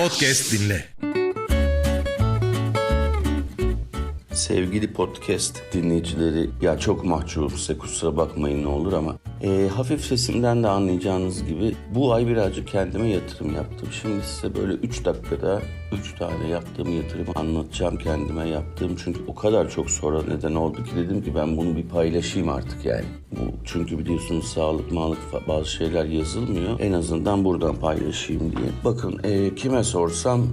Podcast dinle. Sevgili podcast dinleyicileri ya çok mahcubum size kusura bakmayın ne olur ama e, hafif sesimden de anlayacağınız gibi bu ay birazcık kendime yatırım yaptım. Şimdi size böyle 3 dakikada 3 tane yaptığım yatırımı anlatacağım kendime yaptığım. Çünkü o kadar çok sonra neden oldu ki dedim ki ben bunu bir paylaşayım artık yani. Bu, çünkü biliyorsunuz sağlık mağlık bazı şeyler yazılmıyor. En azından buradan paylaşayım diye. Bakın e, kime sorsam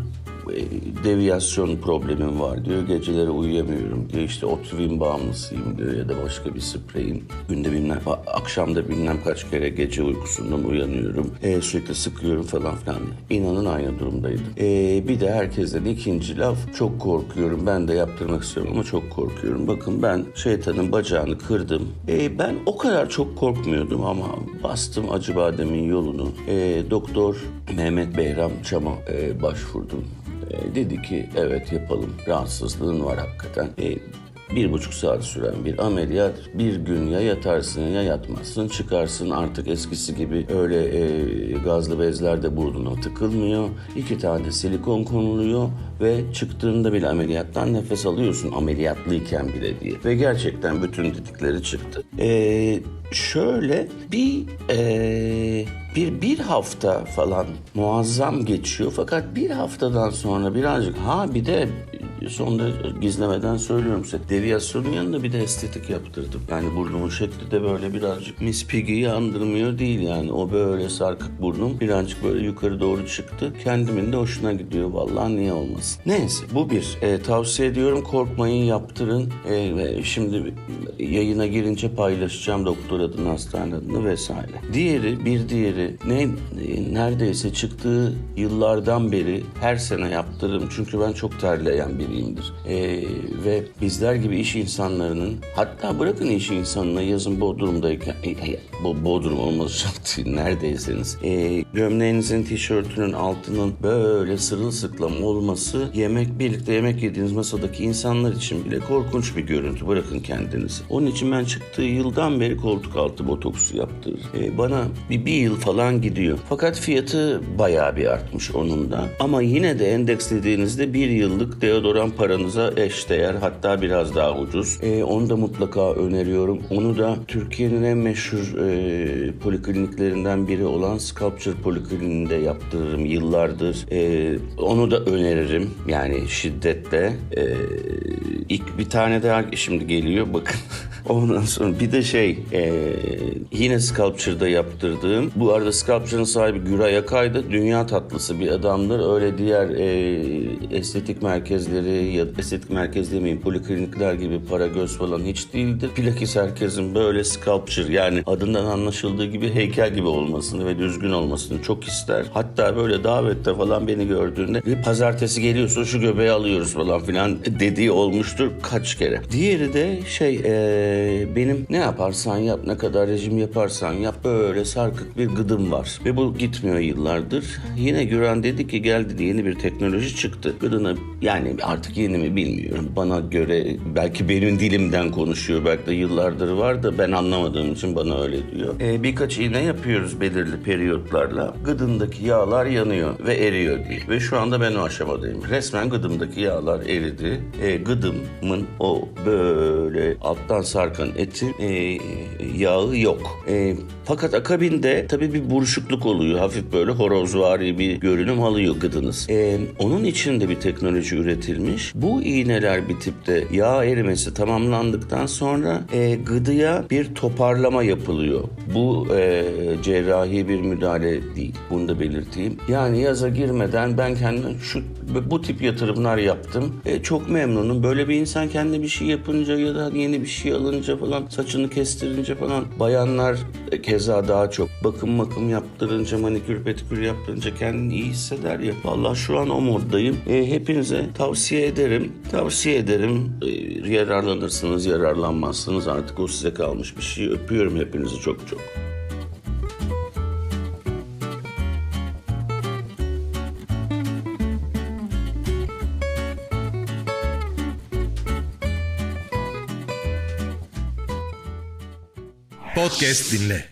deviyasyon problemim var diyor. Geceleri uyuyamıyorum diyor. İşte otrivin bağımlısıyım diyor ya da başka bir spreyin. Günde bilmem, akşamda bilmem kaç kere gece uykusundan uyanıyorum. E, sürekli sıkıyorum falan filan. İnanın aynı durumdaydım. E, bir de herkesten ikinci laf çok korkuyorum. Ben de yaptırmak istiyorum ama çok korkuyorum. Bakın ben şeytanın bacağını kırdım. E, ben o kadar çok korkmuyordum ama bastım Acıbadem'in yolunu. E, doktor Mehmet Behram Çam'a e, başvurdum. E, dedi ki evet yapalım rahatsızlığın var hakikaten. E, bir buçuk saat süren bir ameliyat bir gün ya yatarsın ya yatmazsın çıkarsın artık eskisi gibi öyle e, gazlı bezler de burnuna tıkılmıyor. İki tane silikon konuluyor ve çıktığında bile ameliyattan nefes alıyorsun ameliyatlıyken bile diye. Ve gerçekten bütün dedikleri çıktı. E, şöyle bir e, bir bir hafta falan muazzam geçiyor fakat bir haftadan sonra birazcık ha bir de sonunda gizlemeden söylüyorum size deviyasyonun yanında bir de estetik yaptırdım. Yani burnumun şekli de böyle birazcık Miss Piggy'yi andırmıyor değil yani. O böyle sarkık burnum birazcık böyle yukarı doğru çıktı. Kendimin de hoşuna gidiyor vallahi niye olmasın. Neyse bu bir. E, tavsiye ediyorum korkmayın yaptırın. E, şimdi yayına girince paylaşacağım doktor adını hastane adını vesaire. Diğeri bir diğeri ne neredeyse çıktığı yıllardan beri her sene yaptırırım. Çünkü ben çok terleyen biriyimdir. E, ve bizler gibi iş insanlarının hatta bırakın iş insanına yazın Bodrum'dayken e, e, bo, Bodrum olması şart neredeyseniz e, gömleğinizin tişörtünün altının böyle sırılsıklam olması yemek birlikte yemek yediğiniz masadaki insanlar için bile korkunç bir görüntü bırakın kendinizi. Onun için ben çıktığı yıldan beri koltuk altı botoksu yaptırır. E, bana bir, bir yıl falan gidiyor. Fakat fiyatı bayağı bir artmış onun da. Ama yine de endekslediğinizde bir yıllık deodoran paranıza eşdeğer hatta biraz daha ucuz. E, onu da mutlaka öneriyorum. Onu da Türkiye'nin en meşhur e, polikliniklerinden biri olan Sculpture Polikliniğinde yaptırırım yıllardır. E, onu da öneririm yani şiddetle. E, ilk bir tane daha şimdi geliyor bakın. Ondan sonra bir de şey e, yine Sculpture'da yaptırdığım bu arada Sculpture'ın sahibi Güray Akay'da dünya tatlısı bir adamdır. Öyle diğer e, estetik merkezleri ya estetik merkez demeyin poliklinikler gibi para göz falan hiç değildir. Bilakis herkesin böyle Sculpture yani adından anlaşıldığı gibi heykel gibi olmasını ve düzgün olmasını çok ister. Hatta böyle davette falan beni gördüğünde bir pazartesi geliyorsun şu göbeği alıyoruz falan filan dediği olmuştur kaç kere. Diğeri de şey e, benim ne yaparsan yap ne kadar rejim yaparsan yap böyle sarkık bir gıdım var. Ve bu gitmiyor yıllardır. Yine Güran dedi ki gel dedi yeni bir teknoloji çıktı. Gıdına yani artık yeni mi bilmiyorum. Bana göre belki benim dilimden konuşuyor. Belki de yıllardır var da ben anlamadığım için bana öyle diyor. E, birkaç iğne yapıyoruz belirli periyotlarla. Gıdındaki yağlar yanıyor ve eriyor diye. Ve şu anda ben o aşamadayım. Resmen gıdımdaki yağlar eridi. E, gıdımın o böyle alttan sarkan eti e, yağı yok. E, fakat akabinde tabii bir buruşukluk oluyor. Hafif böyle horozvari bir görünüm alıyor gıdınız. E, onun için de bir teknoloji üretilmiş. Bu iğneler bitip de yağ erimesi tamamlandıktan sonra e, gıdıya bir toparlama yapılıyor. Bu e, cerrahi bir müdahale değil. Bunu da belirteyim. Yani yaza girmeden ben kendim şu bu tip yatırımlar yaptım. E, çok memnunum. Böyle bir insan kendi bir şey yapınca ya da yeni bir şey alınca falan saçını kestirince falan bayanlar keza daha çok bakım bakım yaptırınca manikür pedikür yaptırınca kendini iyi hisseder ya. Vallahi şu an o moddayım. E, hepinize tavsiye ederim. Tavsiye ederim. E, yararlanırsınız yararlanmazsınız artık o size kalmış bir şey. Öpüyorum hepinizi çok çok. Podcast dinle.